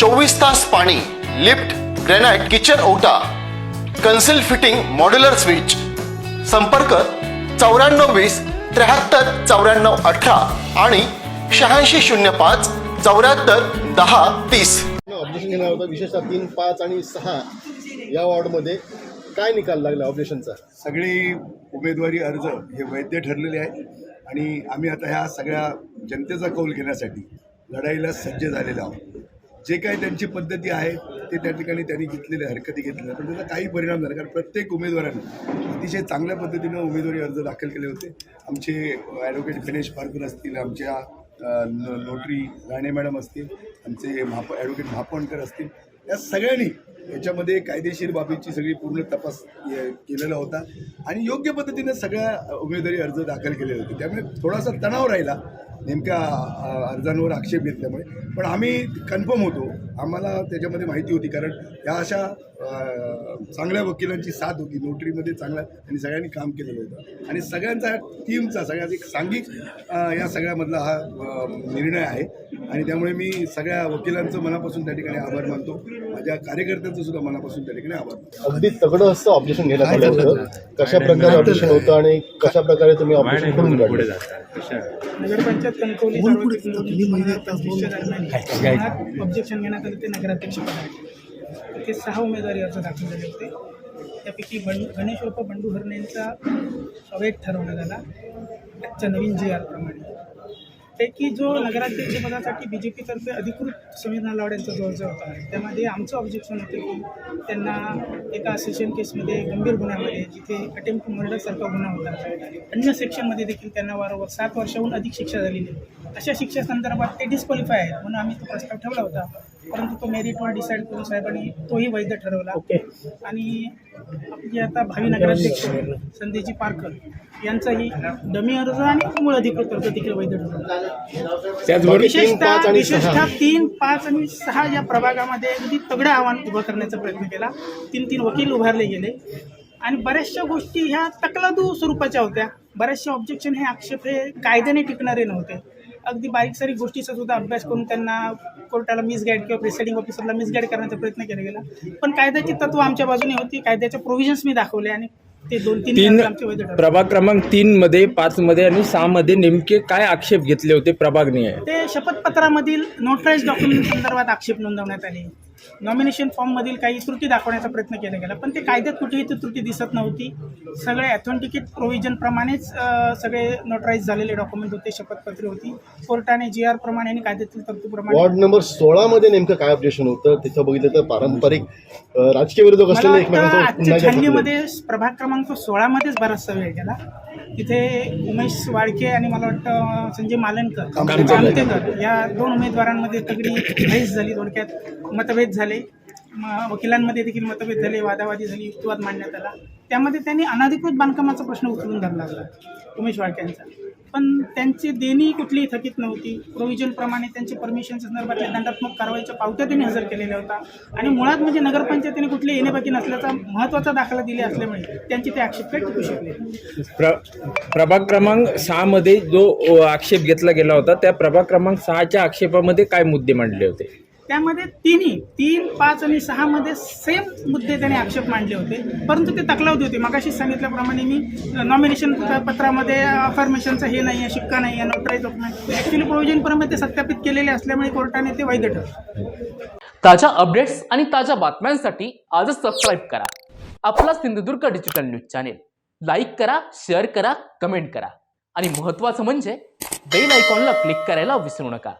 चोवीस तास पाणी लिफ्ट ग्रॅनाइट किचन ओटा कन्सिल फिटिंग मॉड्युलर स्विच. संपर्क चौऱ्याण्णव वीस त्र्याहत्तर चौऱ्याण्णव अठरा आणि शहाऐंशी शून्य पाच चौऱ्याहत्तर दहा तीस. ऑपरेशन घेणार होतं विशेषतः तीन पाच आणि सहा या वॉर्डमध्ये. काय निकाल लागला ऑपरेशनचा सगळी उमेदवारी अर्ज हे वैध ठरलेले आहेत. आणि आम्ही आता ह्या सगळ्या जनतेचा कौल घेण्यासाठी लढाईला सज्ज झालेलो आहोत. जे काही त्यांची पद्धती आहे ते त्या ठिकाणी त्यांनी घेतलेले हरकती घेतलेल्या पण त्याचा काही परिणाम झाला कारण प्रत्येक उमेदवाराने अतिशय चांगल्या पद्धतीनं उमेदवारी अर्ज दाखल केले होते. आमचे ॲडव्होकेट गणेश पारकर असतील आमच्या नोटरी राणे मॅडम असतील आमचे महाप ॲडव्होकेट महापणकर असतील या सगळ्यांनी याच्यामध्ये कायदेशीर बाबीची सगळी पूर्ण तपास केलेला होता. आणि योग्य पद्धतीनं सगळ्या उमेदवारी अर्ज दाखल केले होते. त्यामुळे थोडासा तणाव राहिला. नेमक्या अर्जांवर आक्षेप घेतल्यामुळे. पण आम्ही कन्फर्म होतो. आम्हाला त्याच्यामध्ये माहिती होती. कारण या अशा चांगल्या वकिलांची साथ होती. नोटरीमध्ये चांगल्या आणि सगळ्यांनी काम केलेलं होतं. आणि सगळ्यांचा टीमचा सगळ्यात एक सांघिक या सगळ्यामधला हा निर्णय आहे. आणि त्यामुळे मी सगळ्या वकिलांचं मनापासून त्या ठिकाणी आभार मानतो. माझ्या कार्यकर्त्यांचं सुद्धा मनापासून त्या ठिकाणी आभार अगदी तगडं असं ऑपरेशन घेण्यात आलं होतं. कशा प्रकारे ऑपरेशन होतं आणि कशा प्रकारे तुम्ही ऑपरेशन करून काढलं? नगरपंचायत कणकवली ऑब्जेक्शन घेण्यात आलं ते नगराध्यक्ष ते सहा उमेदवारी अर्ज दाखल झाले होते. त्यापैकी बंड गणेश उर्फ बंडू हरणेंचा अवैध ठरवण्यात आला. आजच्या नवीन जी आर प्रमाणे जो नगराध्यक्ष पदासाठी बी जे पीतर्फे अधिकृत संविधान लावड्यांचा जो अर्ज होता त्यामध्ये आमचं ऑब्जेक्शन होतं की त्यांना एका सेशन केसमध्ये गंभीर गुन्ह्यामध्ये जिथे अटेम्प्ट मर्डरसारखा गुन्हा होता. अन्य सेक्शनमध्ये देखील त्यांना वारंवार सात वर्षाहून अधिक शिक्षा झालेली आहे. अशा शिक्षेसंदर्भात ते डिस्क्वालिफाय आहेत म्हणून आम्ही तो प्रस्ताव ठेवला होता. परंतु तो मेरिटवर डिसाईड करून साहेबांनी तोही वैध ठरवला. आणि आपली आता भावी नगराध्यक्ष संदेजी पारकर यांचाही डमी अर्ज आणि मूळ अधिकृत अर्ज देखील वैध ठरवला. विशेषतः विशेषतः तीन पाच आणि सहा या प्रभागामध्ये अगदी तगडं आव्हान उभं करण्याचा प्रयत्न केला. तीन तीन वकील उभारले गेले. आणि बऱ्याचशा गोष्टी ह्या तकलादू स्वरूपाच्या होत्या. बऱ्याचशा ऑब्जेक्शन हे आक्षेप हे कायद्याने टिकणारे नव्हते. अगदी बारीक सारीक गोष्टीचा सुद्धा अभ्यास करून त्यांना कोर्टाला मिसगाईड किंवा प्रिसाइडिंग ऑफिसरला मिसगाईड करण्याचा प्रयत्न केला गेला. पण कायद्याची तत्व आमच्या बाजूने होती. कायद्याच्या प्रोव्हिजन्स मी दाखवले आणि ते दोन तीन. प्रभाग क्रमांक तीन मध्ये पाच मध्ये आणि सहा मध्ये नेमके काय आक्षेप घेतले होते प्रभागने ते शपथपत्रामधील नोटराईज डॉक्युमेंट संदर्भात आक्षेप नोंदवण्यात आले. नॉमिनेशन फॉर्ममधील काही त्रुटी दाखवण्याचा प्रयत्न केला गेला. पण ते कायद्यात कुठेही ती त्रुटी दिसत नव्हती. सगळे ॲथेंटिकेट प्रोव्हिजनप्रमाणेच सगळे नोटराईज झालेले डॉक्युमेंट होते शपथपत्रे होती. कोर्टाने जी आर प्रमाणे आणि कायद्यातील तरतूदप्रमाणे वॉर्ड नंबर सोळा मध्ये नेमकं काय ऑपरेशन होतं तिथं बघितलं तर पारंपरिक राजकीय विरोधक असलेले आजच्या पुन्हा. छाननीमध्ये प्रभाग क्रमांक सोळामध्येच बराचसा वेळ गेला. तिथे उमेश वाडके आणि मला वाटतं संजय मालनकर कामतेकर. या दोन उमेदवारांमध्ये तगडी बहस झाली थोडक्यात मतभेद झाले. वकिलांमध्ये देखील मतभेद झाले वादावादी झाली युक्तिवाद मांडण्यात आला. त्यामध्ये त्यांनी अनधिकृत बांधकामाचा प्रश्न उचलून धरला उमेश वाडक्यांचा पण त्यांची देणी कुठलीही थकीत नव्हती. प्रोव्हिजनप्रमाणे त्यांचे परमिशन संदर्भातल्या दंडात्मक कारवाईच्या पावत्या त्यांनी हजर केलेल्या होता आणि मुळात म्हणजे नगरपंचायतीने कुठली येणेबाकी नसल्याचा महत्त्वाचा दाखला दिले असल्यामुळे त्यांची ते आक्षेप काय टिकू शकले प्र प्रभाग क्रमांक सहामध्ये जो आक्षेप घेतला गेला होता त्या प्रभाग क्रमांक सहाच्या आक्षेपामध्ये काय मुद्दे मांडले होते? त्यामध्ये तिन्ही तीन पाच आणि सहामध्ये सेम मुद्दे त्याने आक्षेप मांडले होते. परंतु ते तकलावते होते. मगाशी सांगितल्याप्रमाणे मी नॉमिनेशन पत्रामध्ये अफर्मेशनचं हे नाही आहे शिक्का नाही आहे नोटराईज डॉक्युमेंट ॲक्च्युली प्रोव्हिजनप्रमाणे ते सत्यापित केलेले असल्यामुळे कोर्टाने ते वैध ठरवलं. ताज्या अपडेट्स आणि ताज्या बातम्यांसाठी आजच सबस्क्राईब करा. आपला Sindhudurg digital news channel like करा शेअर करा कमेंट करा. आणि महत्त्वाचं म्हणजे बेल आयकॉनला क्लिक करायला विसरू नका.